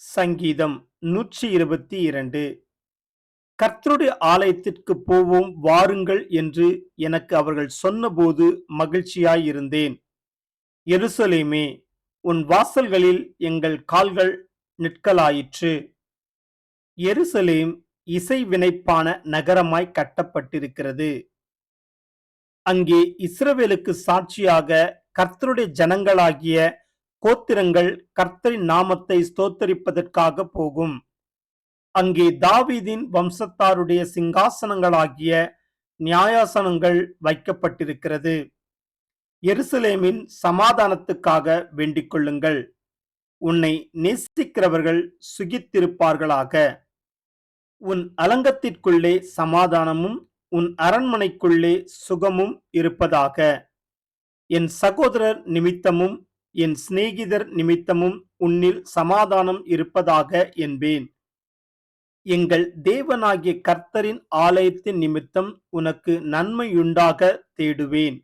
சங்கீதம் நூற்றி இருபத்தி இரண்டு. கர்த்தருடைய ஆலயத்திற்கு போவோம் வாருங்கள் என்று எனக்கு அவர்கள் சொன்னபோது மகிழ்ச்சியாயிருந்தேன் எருசலேமே உன் வாசல்களில் எங்கள் கால்கள் நிற்கலாயிற்று. எருசலேம் இசைவினைப்பான நகரமாய் கட்டப்பட்டிருக்கிறது. அங்கே இஸ்ரவேலுக்கு சாட்சியாக கர்த்தருடைய ஜனங்களாகிய கோத்திரங்கள் கர்த்தரின் நாமத்தை ஸ்தோத்தரிப்பதற்காக போகும். அங்கே தாவீதின் வம்சத்தாருடைய சிங்காசனங்களாகிய நியாயாசனங்கள் வைக்கப்பட்டிருக்கிறது. எருசலேமின் சமாதானத்துக்காக வேண்டிக் கொள்ளுங்கள். உன்னை நேசிக்கிறவர்கள் சுகித்திருப்பார்களாக. உன் அலங்கத்திற்குள்ளே சமாதானமும் உன் அரண்மனைக்குள்ளே சுகமும் இருப்பதாக. என் சகோதரர் நிமித்தமும் என் சிநேகிதர் நிமித்தமும் உன்னில் சமாதானம் இருப்பதாக என்பேன். எங்கள் தேவனாகிய கர்த்தரின் ஆலயத்தின் நிமித்தம் உனக்கு நன்மையுண்டாக தேடுவேன்.